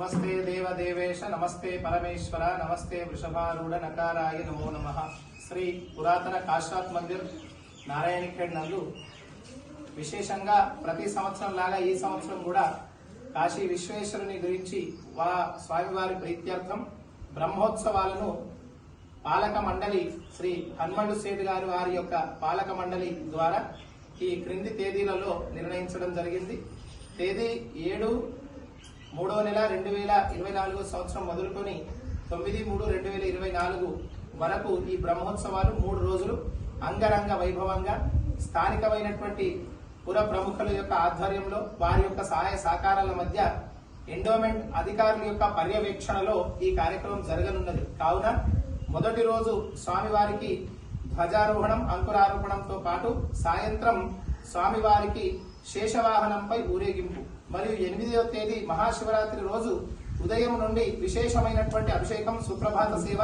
నమస్తే దేవదేవేశ నమస్తే పరమేశ్వర నమస్తే వృషభారూఢ నకారాయ నమో నమ. శ్రీ పురాతన కాశ్వాత్ మందిర్ నారాయణఖేడ్ నందు విశేషంగా ప్రతి సంవత్సరం లాగా ఈ సంవత్సరం కూడా కాశీ విశ్వేశ్వరుని గురించి వా స్వామివారి ప్రీత్యర్థం బ్రహ్మోత్సవాలను పాలక మండలి శ్రీ హనుమండు సేటు గారి వారి యొక్క పాలక మండలి ద్వారా ఈ క్రింది తేదీలలో నిర్ణయించడం జరిగింది. తేదీ ఏడు మూడో నెల రెండు వేల ఇరవై నాలుగు సంవత్సరం మొదలుకొని తొమ్మిది మూడు రెండు వేల ఇరవై నాలుగు వరకు ఈ బ్రహ్మోత్సవాలు మూడు రోజులు అంగరంగ వైభవంగా స్థానికమైనటువంటి పుర ప్రముఖుల యొక్క ఆధ్వర్యంలో వారి యొక్క సహాయ సహకారాల మధ్య ఎండోమెంట్ అధికారుల యొక్క పర్యవేక్షణలో ఈ కార్యక్రమం జరగనున్నది. కావున మొదటి రోజు స్వామివారికి ధ్వజారోహణం అంకురారోపణంతో పాటు సాయంత్రం స్వామివారికి శేషవాహనంపై ఊరేగింపు. మరియు ఎనిమిదవ తేదీ మహాశివరాత్రి రోజు ఉదయం నుండి విశేషమైనటువంటి అభిషేకం సుప్రభాత సేవ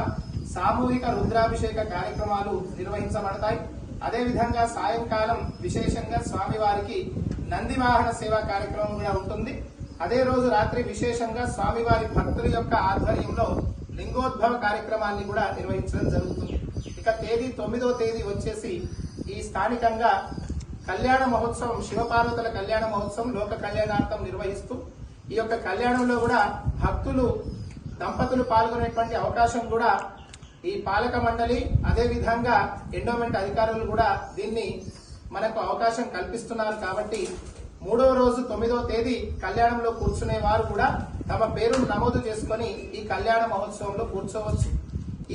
సామూహిక రుద్రాభిషేక కార్యక్రమాలు నిర్వహించబడతాయి. అదేవిధంగా సాయంకాలం విశేషంగా స్వామివారికి నందివాహన సేవా కార్యక్రమం కూడా ఉంటుంది. అదే రోజు రాత్రి విశేషంగా స్వామివారి భక్తుల యొక్క ఆధ్వర్యంలో లింగోద్భవ కార్యక్రమాన్ని కూడా నిర్వహించడం జరుగుతుంది. ఇక తేదీ తొమ్మిదవ తేదీ వచ్చేసి ఈ స్థానికంగా కళ్యాణ మహోత్సవం శివపార్వతుల కళ్యాణ మహోత్సవం లోక కళ్యాణార్థం నిర్వహిస్తూ ఈ యొక్క కళ్యాణంలో కూడా భక్తులు దంపతులు పాల్గొనేటువంటి అవకాశం కూడా ఈ పాలక మండలి అదే విధంగా ఎండోమెంట్ అధికారులు కూడా దీన్ని మనకు అవకాశం కల్పిస్తున్నారు కాబట్టి మూడవ రోజు తొమ్మిదవ తేదీ కళ్యాణంలో కూర్చునే వారు కూడా తమ పేరును నమోదు చేసుకొని ఈ కళ్యాణ మహోత్సవంలో కూర్చోవచ్చు.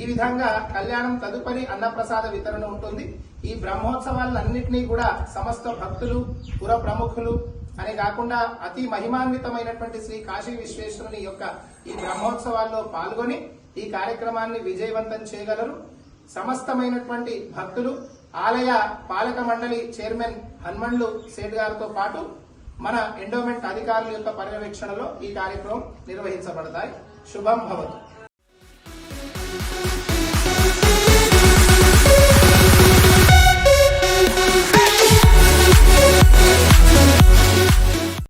ఈ విధంగా కళ్యాణం తదుపరి అన్నప్రసాద వితరణ ఉంటుంది. ఈ బ్రహ్మోత్సవాలన్నింటినీ కూడా సమస్త భక్తులు పుర ప్రముఖులు అని కాకుండా అతి మహిమాన్వితమైనటువంటి శ్రీ కాశీ విశ్వేశ్వరుని యొక్క ఈ బ్రహ్మోత్సవాల్లో పాల్గొని ఈ కార్యక్రమాన్ని విజయవంతం చేయగలరు. సమస్తమైనటువంటి భక్తులు ఆలయ పాలక మండలి చైర్మన్ హన్మండ్లు సేట్ గారితో పాటు మన ఎండోమెంట్ అధికారుల యొక్క పర్యవేక్షణలో ఈ కార్యక్రమం నిర్వహించబడతాయి. శుభం భవతు.